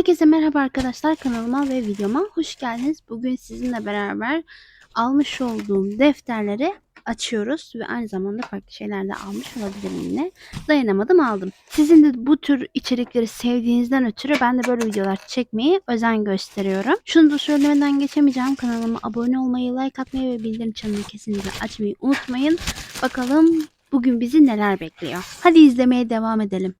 Herkese merhaba arkadaşlar kanalıma ve videoma hoş geldiniz. Bugün sizinle beraber almış olduğum defterleri açıyoruz ve aynı zamanda farklı şeyler de almış olabilirim yine. Dayanamadım aldım. Sizin de bu tür içerikleri sevdiğinizden ötürü ben de böyle videolar çekmeyi özen gösteriyorum. Şunu da söylemeden geçemeyeceğim. Kanalıma abone olmayı, like atmayı ve bildirim çanını kesinlikle açmayı unutmayın. Bakalım bugün bizi neler bekliyor. Hadi izlemeye devam edelim.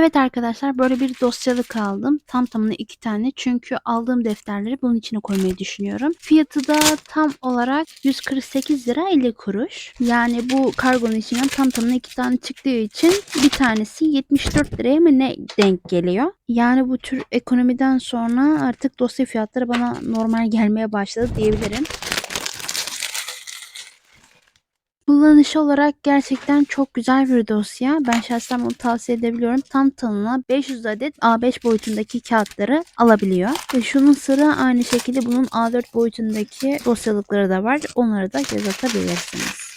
Evet arkadaşlar böyle bir dosyalık aldım. Tam tamına iki tane. Çünkü aldığım defterleri bunun içine koymayı düşünüyorum. Fiyatı da tam olarak 148 lira 50 kuruş. Yani bu kargonun içinden tam tamına iki tane çıktığı için bir tanesi 74 liraya mı ne denk geliyor. Yani bu tür ekonomiden sonra artık dosya fiyatları bana normal gelmeye başladı diyebilirim. Kullanışı olarak gerçekten çok güzel bir dosya. Ben şahsen bunu tavsiye edebiliyorum. Tam tamına 500 adet A5 boyutundaki kağıtları alabiliyor. Ve şunun sırrı aynı şekilde bunun A4 boyutundaki dosyalıkları da var. Onları da göz atabilirsiniz.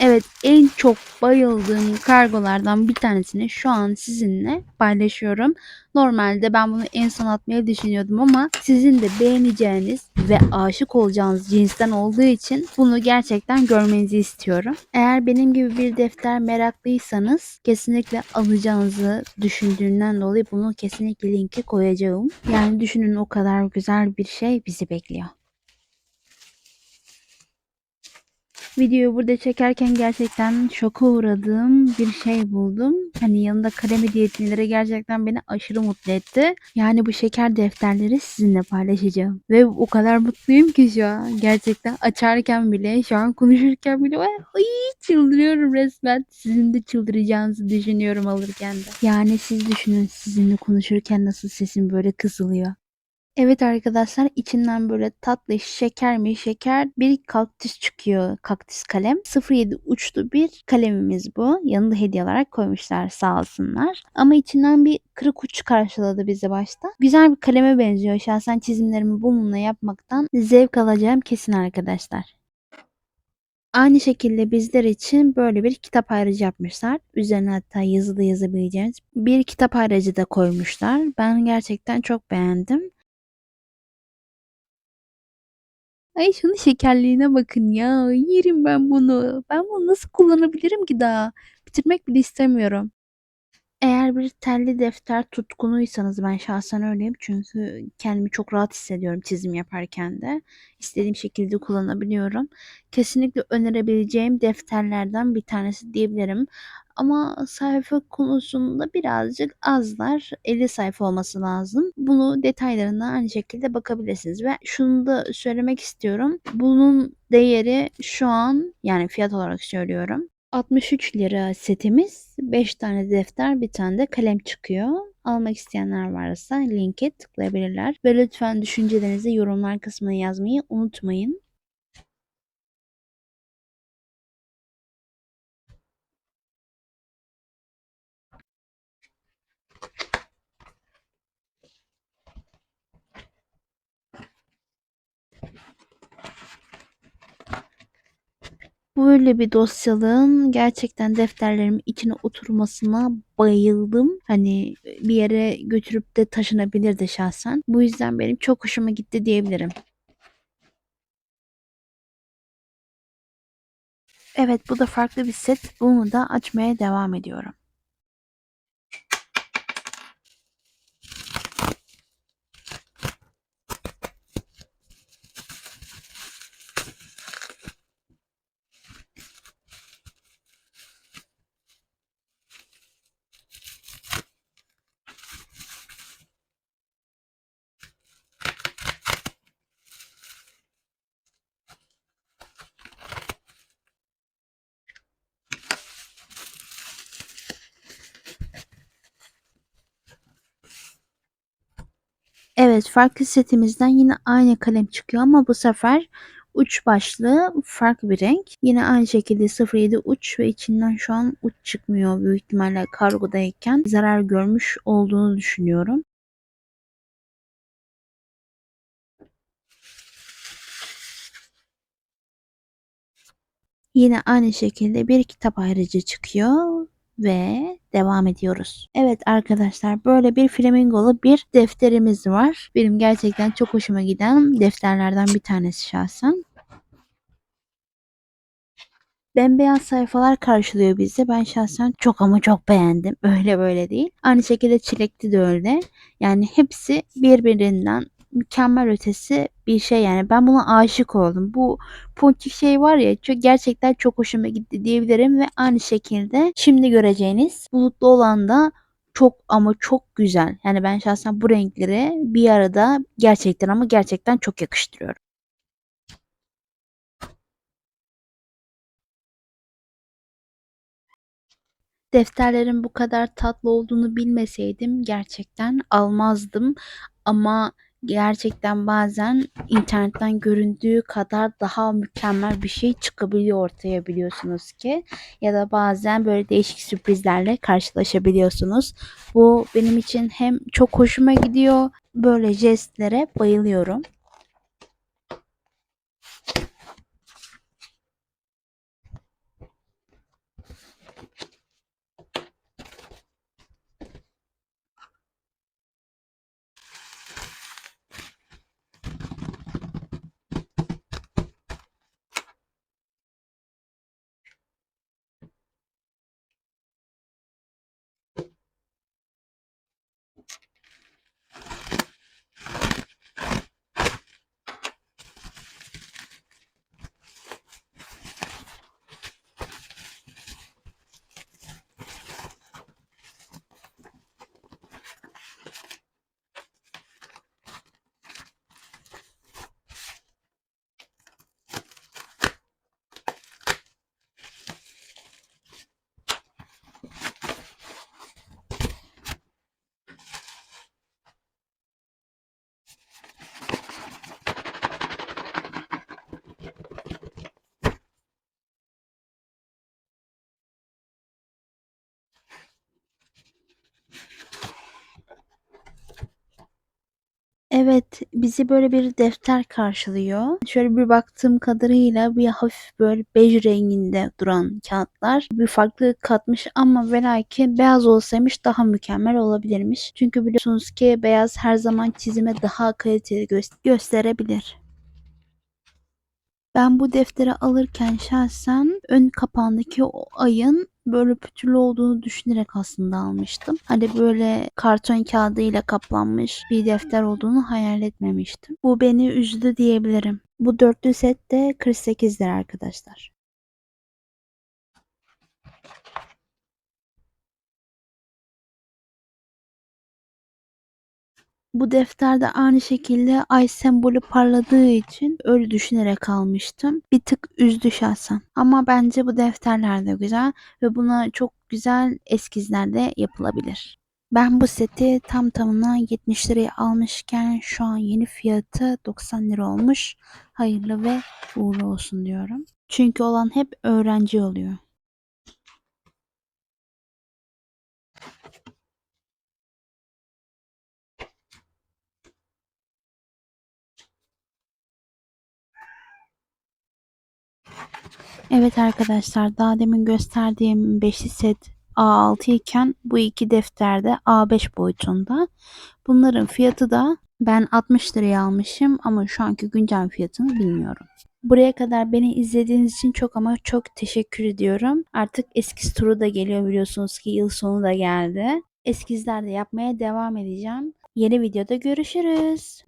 Evet en çok bayıldığım kargolardan bir tanesini şu an sizinle paylaşıyorum. Normalde ben bunu en son atmayı düşünüyordum ama sizin de beğeneceğiniz ve aşık olacağınız cinsten olduğu için bunu gerçekten görmenizi istiyorum. Eğer benim gibi bir defter meraklıysanız kesinlikle alacağınızı düşündüğünden dolayı bunu kesinlikle linke koyacağım. Yani düşünün o kadar güzel bir şey bizi bekliyor. Videoyu burada çekerken gerçekten şoka uğradığım bir şey buldum. Hani yanında kalem hediye gerçekten beni aşırı mutlu etti. Yani bu şeker defterleri sizinle paylaşacağım. Ve o kadar mutluyum ki şu an. Gerçekten açarken bile, şu an konuşurken bile ay çıldırıyorum resmen. Sizin de çıldıracağınızı düşünüyorum alırken de. Yani siz düşünün sizinle konuşurken nasıl sesim böyle kısılıyor. Evet arkadaşlar içinden böyle tatlı şeker mi şeker bir kaktüs çıkıyor. Kaktüs kalem. 07 uçlu bir kalemimiz bu. Yanında hediye olarak koymuşlar sağ olsunlar. Ama içinden bir kırık uç karşıladı bizi başta. Güzel bir kaleme benziyor. Şahsen çizimlerimi bununla yapmaktan zevk alacağım kesin arkadaşlar. Aynı şekilde bizler için böyle bir kitap ayrıcı yapmışlar. Üzerine hatta yazılı yazabileceğiniz bir kitap ayrıcı da koymuşlar. Ben gerçekten çok beğendim. Ay şunun şekerliğine bakın ya. Yerim ben bunu. Ben bunu nasıl kullanabilirim ki daha? Bitirmek bile istemiyorum. Eğer bir telli defter tutkunuysanız ben şahsen öyleyim. Çünkü kendimi çok rahat hissediyorum çizim yaparken de. İstediğim şekilde kullanabiliyorum. Kesinlikle önerebileceğim defterlerden bir tanesi diyebilirim. Ama sayfa konusunda birazcık azlar. 50 sayfa olması lazım. Bunu detaylarına aynı şekilde bakabilirsiniz. Ve şunu da söylemek istiyorum. Bunun değeri şu an yani fiyat olarak söylüyorum. 63 lira setimiz. 5 tane defter, bir tane de kalem çıkıyor. Almak isteyenler varsa linke tıklayabilirler. Ve lütfen düşüncelerinizi yorumlar kısmına yazmayı unutmayın. Böyle bir dosyalığın gerçekten defterlerimin içine oturmasına bayıldım. Hani bir yere götürüp de taşınabilirdi şahsen. Bu yüzden benim çok hoşuma gitti diyebilirim. Evet bu da farklı bir set. Bunu da açmaya devam ediyorum. Evet farklı setimizden yine aynı kalem çıkıyor ama bu sefer uç başlı farklı bir renk. Yine aynı şekilde 07 uç ve içinden şu an uç çıkmıyor büyük ihtimalle kargodayken zarar görmüş olduğunu düşünüyorum. Yine aynı şekilde bir kitap ayrıcı çıkıyor ve devam ediyoruz. Evet arkadaşlar böyle bir flamingolu bir defterimiz var. Benim gerçekten çok hoşuma giden defterlerden bir tanesi şahsen. Bembeyaz sayfalar karşılıyor bizi. Ben şahsen çok ama çok beğendim. Öyle böyle değil. Aynı şekilde çilekli de öyle. Yani hepsi birbirinden mükemmel ötesi bir şey yani. Ben buna aşık oldum. Bu ponçik şey var ya çok, gerçekten çok hoşuma gitti diyebilirim ve aynı şekilde şimdi göreceğiniz bulutlu olan da çok ama çok güzel. Yani ben şahsen bu renkleri bir arada gerçekten ama gerçekten çok yakıştırıyorum. Defterlerin bu kadar tatlı olduğunu bilmeseydim gerçekten almazdım. Ama gerçekten bazen internetten göründüğü kadar daha mükemmel bir şey çıkabiliyor ortaya biliyorsunuz ki. Ya da bazen böyle değişik sürprizlerle karşılaşabiliyorsunuz. Bu benim için hem çok hoşuma gidiyor. Böyle jestlere bayılıyorum. Evet, bizi böyle bir defter karşılıyor. Şöyle bir baktığım kadarıyla bir hafif böyle bej renginde duran kağıtlar bir farklı katmış ama ve lakin beyaz olsaymış daha mükemmel olabilirmiş. Çünkü biliyorsunuz ki beyaz her zaman çizime daha kaliteli gö- gösterebilir. Ben bu defteri alırken şahsen ön kapağındaki o ayın böyle pütürlü olduğunu düşünerek aslında almıştım. Hani böyle karton kağıdıyla kaplanmış bir defter olduğunu hayal etmemiştim. Bu beni üzdü diyebilirim. Bu dörtlü set de 48 lira arkadaşlar. Bu defterde aynı şekilde ay sembolü parladığı için öyle düşünerek almıştım. Bir tık üzdü şahsen. Ama bence bu defterler de güzel ve buna çok güzel eskizler de yapılabilir. Ben bu seti tam tamına 70 liraya almışken şu an yeni fiyatı 90 lira olmuş. Hayırlı ve uğurlu olsun diyorum. Çünkü olan hep öğrenci oluyor. Evet arkadaşlar daha demin gösterdiğim 5'li set A6 iken bu iki defterde A5 boyutunda. Bunların fiyatı da ben 60 liraya almışım ama şu anki güncel fiyatını bilmiyorum. Buraya kadar beni izlediğiniz için çok ama çok teşekkür ediyorum. Artık eskiz turu da geliyor biliyorsunuz ki yıl sonu da geldi. Eskizler de yapmaya devam edeceğim. Yeni videoda görüşürüz.